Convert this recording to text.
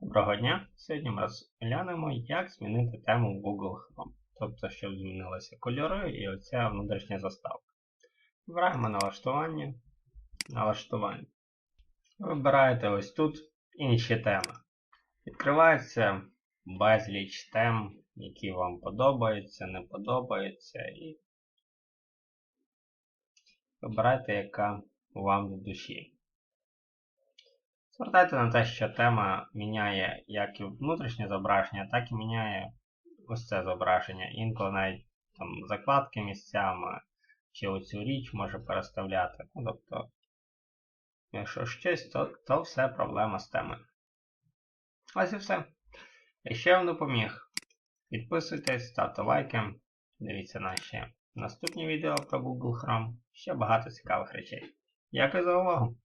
Доброго дня! Сьогодні ми розглянемо, як змінити тему Google Chrome. Тобто, щоб змінилися кольори і оця внутрішня заставка. Вибираємо налаштування. Налаштування. Вибираєте ось тут інші теми. Відкривається безліч тем, які вам подобаються, не подобаються. І вибирайте, яка вам до душі. Звертайте на те, що тема міняє як і внутрішнє зображення, так і міняє ось це зображення. Інколи навіть там закладки місцями чи оцю річ може переставляти. Ну, тобто, якщо щось, то, то все проблема з темою. Ось і все. Якщо я вам допоміг, підписуйтесь, ставте лайки, дивіться наші наступні відео про Google Chrome. Ще багато цікавих речей. Дякую за увагу!